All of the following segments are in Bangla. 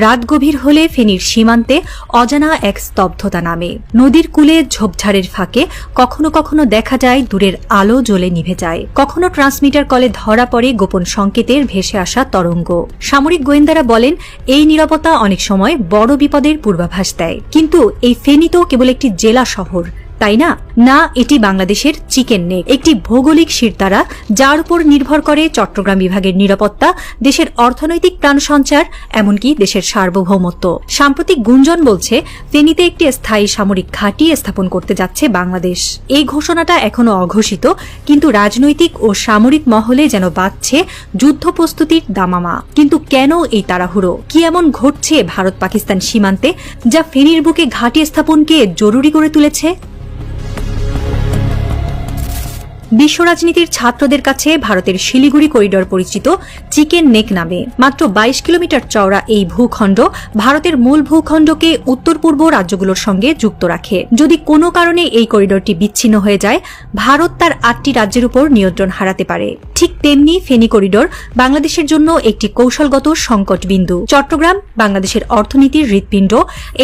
রাত গভীর হলে ফেনীর সীমান্তে অজানা এক স্তব্ধতা নামে। নদীর কূলে ঝোপঝাড়ের ফাঁকে কখনো কখনো দেখা যায় দূরের আলো জ্বলে নিভে যায়। কখনো ট্রান্সমিটার কলে ধরা পড়ে গোপন সংকেতের ভেসে আসা তরঙ্গ। সামরিক গোয়েন্দারা বলেন, এই নিরাপত্তা অনেক সময় বড় বিপদের পূর্বাভাস দেয়। কিন্তু এই ফেনী তো কেবল একটি জেলা শহর তাই না? না, এটি বাংলাদেশের চিকেন নেক। একটি ভৌগোলিক শিরতারা, যার উপর নির্ভর করে চট্টগ্রাম বিভাগের নিরাপত্তা, দেশের অর্থনৈতিক প্রাণ সঞ্চার, এমনকি দেশের সার্বভৌমত্ব। সাম্প্রতিক গুঞ্জন বলছে, ফেনীতে একটি স্থায়ী সামরিক ঘাঁটি স্থাপন করতে যাচ্ছে বাংলাদেশ। এই ঘোষণাটা এখনও অঘোষিত, কিন্তু রাজনৈতিক ও সামরিক মহলে যেন বাজছে যুদ্ধ প্রস্তুতির দামামা। কিন্তু কেন এই তাড়াহুড়ো? কি এমন ঘটছে ভারত পাকিস্তান সীমান্তে, যা ফেনীর বুকে ঘাঁটি স্থাপনকে জরুরি করে তুলেছে? বিশ্ব রাজনীতির ছাত্রদের কাছে ভারতের শিলিগুড়ি করিডর পরিচিত চিকেন নেক নামে। মাত্র বাইশ কিলোমিটার চওড়া এই ভূখণ্ড ভারতের মূল ভূখণ্ডকে উত্তর পূর্ব রাজ্যগুলোর সঙ্গে যুক্ত রাখে। যদি কোনো কারণে এই করিডরটি বিচ্ছিন্ন হয়ে যায়, ভারত তার আটটি রাজ্যের উপর নিয়ন্ত্রণ হারাতে পারে। ঠিক তেমনি ফেনী করিডর বাংলাদেশের জন্য একটি কৌশলগত সংকট বিন্দু চট্টগ্রাম, বাংলাদেশের অর্থনীতির হৃৎপিণ্ড,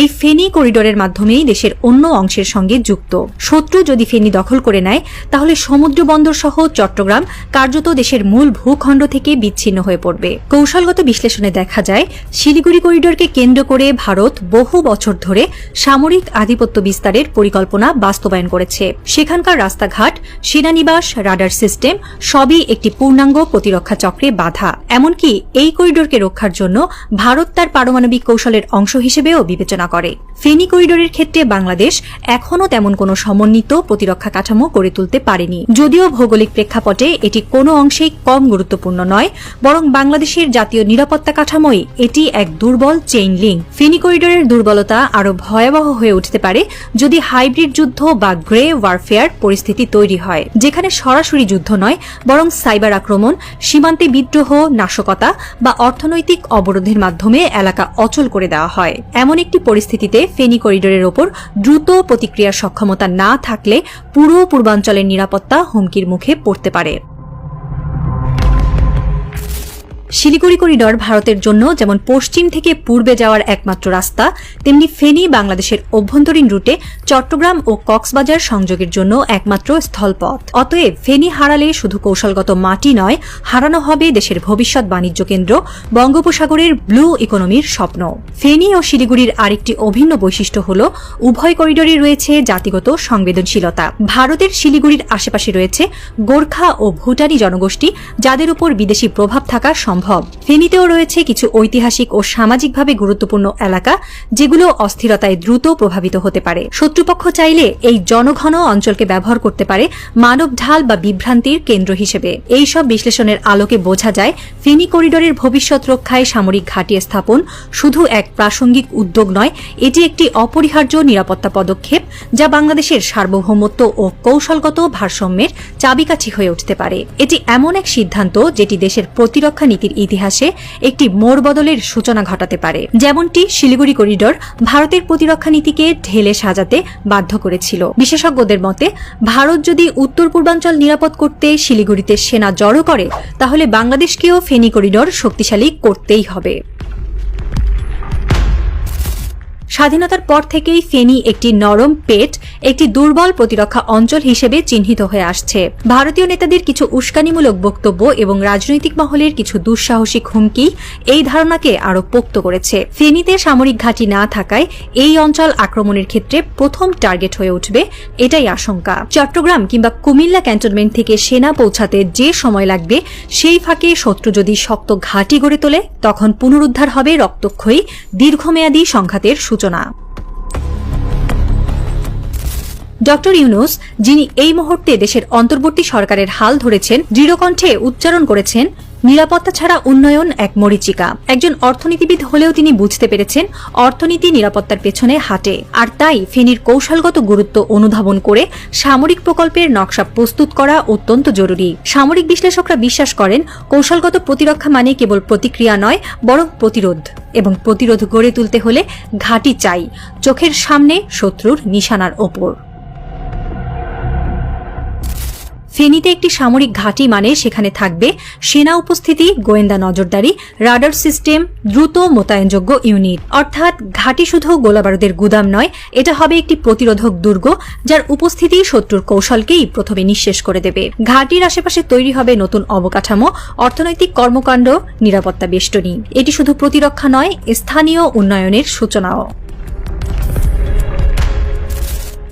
এই ফেনী করিডোরের মাধ্যমেই দেশের অন্য অংশের সঙ্গে যুক্ত। শত্রু যদি ফেনী দখল করে নেয়, তাহলে সমুদ্র বন্দর সহ চট্টগ্রাম কার্যত দেশের মূল ভূখণ্ড থেকে বিচ্ছিন্ন হয়ে পড়বে। কৌশলগত বিশ্লেষণে দেখা যায়, শিলিগুড়ি করিডরকে কেন্দ্র করে ভারত বহু বছর ধরে সামরিক আধিপত্য বিস্তারের পরিকল্পনা বাস্তবায়ন করেছে। সেখানকার রাস্তাঘাট সেনানিবাস রাডার সিস্টেম সবই একটি পূর্ণাঙ্গ প্রতিরক্ষা চক্রে বাধা, এমনকি এই করিডোরকে রক্ষার জন্য ভারত তার পারমাণবিক কৌশলের অংশ হিসেবেও বিবেচনা করে। ফেনী করিডোরের ক্ষেত্রে বাংলাদেশ এখনও তেমন কোনো সমন্বিত প্রতিরক্ষা কাঠামো গড়ে তুলতে পারেনি। যদিও ভৌগোলিক প্রেক্ষাপটে এটি কোনো অংশেই কম গুরুত্বপূর্ণ নয়, বরং বাংলাদেশের জাতীয় নিরাপত্তা কাঠামোই এটি এক দুর্বল চেইন লিঙ্ক ফেনী করিডোরের দুর্বলতা আরও ভয়াবহ হয়ে উঠতে পারে যদি হাইব্রিড যুদ্ধ বা গ্রে ওয়ারফেয়ার পরিস্থিতি তৈরি হয়, যেখানে সরাসরি যুদ্ধ নয়, বরং সাইবার আক্রমণ, সীমান্তে বিদ্রোহ, নাশকতা বা অর্থনৈতিক অবরোধের মাধ্যমে এলাকা অচল করে দেওয়া হয়। এমন একটি পরিস্থিতিতে ফেনী করিডোরের ওপর দ্রুত প্রতিক্রিয়ার সক্ষমতা না থাকলে পুরো পূর্বাঞ্চলের নিরাপত্তা হুমকির মুখে পড়তে পারে। শিলিগুড়ি করিডর ভারতের জন্য যেমন পশ্চিম থেকে পূর্বে যাওয়ার একমাত্র রাস্তা, তেমনি ফেনী বাংলাদেশের অভ্যন্তরীণ রুটে চট্টগ্রাম ও কক্সবাজার সংযোগের জন্য একমাত্র স্থলপথ। অতএব ফেনী হারালে শুধু কৌশলগত মাটি নয়, হারানো হবে দেশের ভবিষ্যৎ বাণিজ্য কেন্দ্র, বঙ্গোপসাগরের ব্লু ইকোনমির স্বপ্ন। ফেনী ও শিলিগুড়ির আরেকটি অভিন্ন বৈশিষ্ট্য হল, উভয় করিডোরে রয়েছে জাতিগত সংবেদনশীলতা। ভারতের শিলিগুড়ির আশেপাশে রয়েছে গোর্খা ও ভুটানি জনগোষ্ঠী, যাদের উপর বিদেশি প্রভাব থাকা সম্ভব ফেনীতেও রয়েছে কিছু ঐতিহাসিক ও সামাজিকভাবে গুরুত্বপূর্ণ এলাকা, যেগুলো অস্থিরতায় দ্রুত প্রভাবিত হতে পারে। শত্রুপক্ষ চাইলে এই জনঘন অঞ্চলকে ব্যবহার করতে পারে মানব ঢাল বা বিভ্রান্তির কেন্দ্র হিসেবে। এই সব বিশ্লেষণের আলোকে বোঝা যায়, ফেনী করিডোরের ভবিষ্যৎ রক্ষায় সামরিক ঘাঁটি স্থাপন শুধু এক প্রাসঙ্গিক উদ্যোগ নয়, এটি একটি অপরিহার্য নিরাপত্তা পদক্ষেপ, যা বাংলাদেশের সার্বভৌমত্ব ও কৌশলগত ভারসাম্যের চাবিকাঠি হয়ে উঠতে পারে। এটি এমন এক সিদ্ধান্ত, যেটি দেশের প্রতিরক্ষা নীতির ইতিহাসে একটি মোড়বদলের সূচনা ঘটাতে পারে। যেমনটি শিলিগুড়ি করিডোর ভারতের প্রতিরক্ষা নীতিকে ঢেলে সাজাতে বাধ্য করেছিল। বিশেষজ্ঞদের মতে, ভারত যদি উত্তর পূর্বাঞ্চল নিরাপদ করতে শিলিগুড়িতে সেনা জড়ো করে, তাহলে বাংলাদেশকেও ফেনী করিডোর শক্তিশালী করতেই হবে। স্বাধীনতার পর থেকেই ফেনী একটি নরম পেট, একটি দুর্বল প্রতিরক্ষা অঞ্চল হিসেবে চিহ্নিত হয়ে আসছে। ভারতীয় নেতাদের কিছু উস্কানিমূলক বক্তব্য এবং রাজনৈতিক মহলের কিছু দুঃসাহসিক হুমকি এই ধারণাকে আরও পোক্ত করেছে। ফেনীতে সামরিক ঘাঁটি না থাকায় এই অঞ্চল আক্রমণের ক্ষেত্রে প্রথম টার্গেট হয়ে উঠবে এটাই আশঙ্কা। চট্টগ্রাম কিংবা কুমিল্লা ক্যান্টনমেন্ট থেকে সেনা পৌঁছাতে যে সময় লাগবে, সেই ফাঁকে শত্রু যদি শক্ত ঘাঁটি গড়ে তোলে, তখন পুনরুদ্ধার হবে রক্তক্ষয়ী, দীর্ঘমেয়াদী সংঘাতের সূচনা। ডক্টর ইউনুস যিনি এই মুহূর্তে দেশের অন্তর্বর্তী সরকারের হাল ধরেছেন দৃঢ়কণ্ঠে উচ্চারণ করেছেন নিরাপত্তা ছাড়া উন্নয়ন এক মরিচিকা। একজন অর্থনীতিবিদ হলেও তিনি বুঝতে পেরেছেন, অর্থনীতি নিরাপত্তার পেছনে হাঁটে, আর তাই ফেনীর কৌশলগত গুরুত্ব অনুধাবন করে সামরিক প্রকল্পের নকশা প্রস্তুত করা অত্যন্ত জরুরি। সামরিক বিশ্লেষকরা বিশ্বাস করেন, কৌশলগত প্রতিরক্ষা মানে কেবল প্রতিক্রিয়া নয়, বরং প্রতিরোধ। এবং প্রতিরোধ গড়ে তুলতে হলে ঘাঁটি চাই, চোখের সামনে শত্রুর নিশানার ওপর। ফেনীতে একটি সামরিক ঘাঁটি মানে সেখানে থাকবে সেনা উপস্থিতি, গোয়েন্দা নজরদারি, রাডার সিস্টেম, দ্রুত মোতায়েনযোগ্য ইউনিট। অর্থাৎ ঘাঁটি শুধু গোলাবারুদের গুদাম নয়, এটা হবে একটি প্রতিরোধক দুর্গ যার উপস্থিতি শত্রুর কৌশলকেই প্রথমে নিঃশেষ করে দেবে। ঘাঁটির আশেপাশে তৈরি হবে নতুন অবকাঠামো, অর্থনৈতিক কর্মকাণ্ড, নিরাপত্তা বেষ্টনী। এটি শুধু প্রতিরক্ষা নয়, স্থানীয় উন্নয়নের সূচনাও।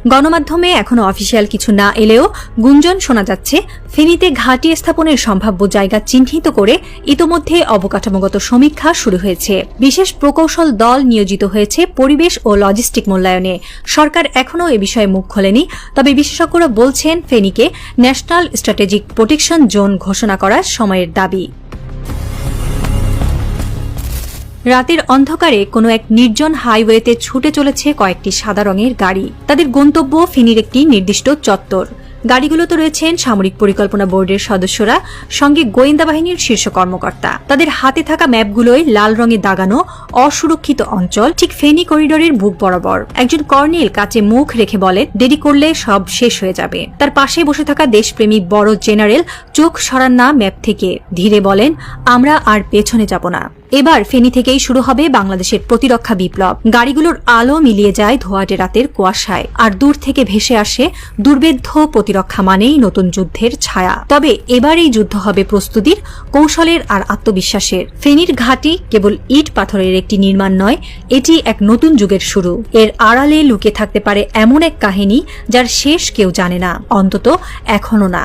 গণমাধ্যমে এখনও অফিসিয়াল কিছু না এলেও গুঞ্জন শোনা যাচ্ছে, ফেনীতে ঘাঁটি স্থাপনের সম্ভাব্য জায়গা চিহ্নিত করে ইতোমধ্যে অবকাঠামোগত সমীক্ষা শুরু হয়েছে। বিশেষ প্রকৌশল দল নিয়োজিত হয়েছে পরিবেশ ও লজিস্টিক মূল্যায়নে। সরকার এখনও এ বিষয়ে মুখ খোলেনি, তবে বিশেষজ্ঞরা বলছেন ফেনীকে ন্যাশনাল স্ট্র্যাটেজিক প্রোটেকশন জোন ঘোষণা করার সময়ের দাবি। রাতের অন্ধকারে কোনো এক নির্জন হাইওয়েতে ছুটে চলেছে কয়েকটি সাদা রঙের গাড়ি। তাদের গন্তব্য ফেনীর একটি নির্দিষ্ট চত্বর। গাড়িগুলোতে রয়েছেন সামরিক পরিকল্পনা বোর্ডের সদস্যরা, সঙ্গে গোয়েন্দা বাহিনীর শীর্ষ কর্মকর্তা। তাদের হাতে থাকা ম্যাপগুলোয় লাল রঙে দাগানো অসুরক্ষিত অঞ্চল ঠিক ফেনী করিডোরের বুক বরাবর। একজন কর্নেল কাছে মুখ রেখে বলে দেরি করলে সব শেষ হয়ে যাবে। তার পাশে বসে থাকা দেশপ্রেমী বড় জেনারেল চোখ সরান না ম্যাপ থেকে। ধীরে বলেন, আমরা আর পেছনে যাব না। এবার ফেনী থেকেই শুরু হবে বাংলাদেশের প্রতিরক্ষা বিপ্লব। গাড়িগুলোর আলো মিলিয়ে যায় ধোয়াটে রাতের কুয়াশায়, আর দূর থেকে ভেসে আসে দুর্বেদ্ধ প্রতিরক্ষা মানেই নতুন যুদ্ধের ছায়া। তবে এবার এই যুদ্ধ হবে প্রস্তুতির, কৌশলের আর আত্মবিশ্বাসের। ফেনীর ঘাঁটি কেবল ইট পাথরের একটি নির্মাণ নয়, এটি এক নতুন যুগের শুরু। এর আড়ালে লুকে থাকতে পারে এমন এক কাহিনী যার শেষ কেউ জানে না, অন্তত এখনও না।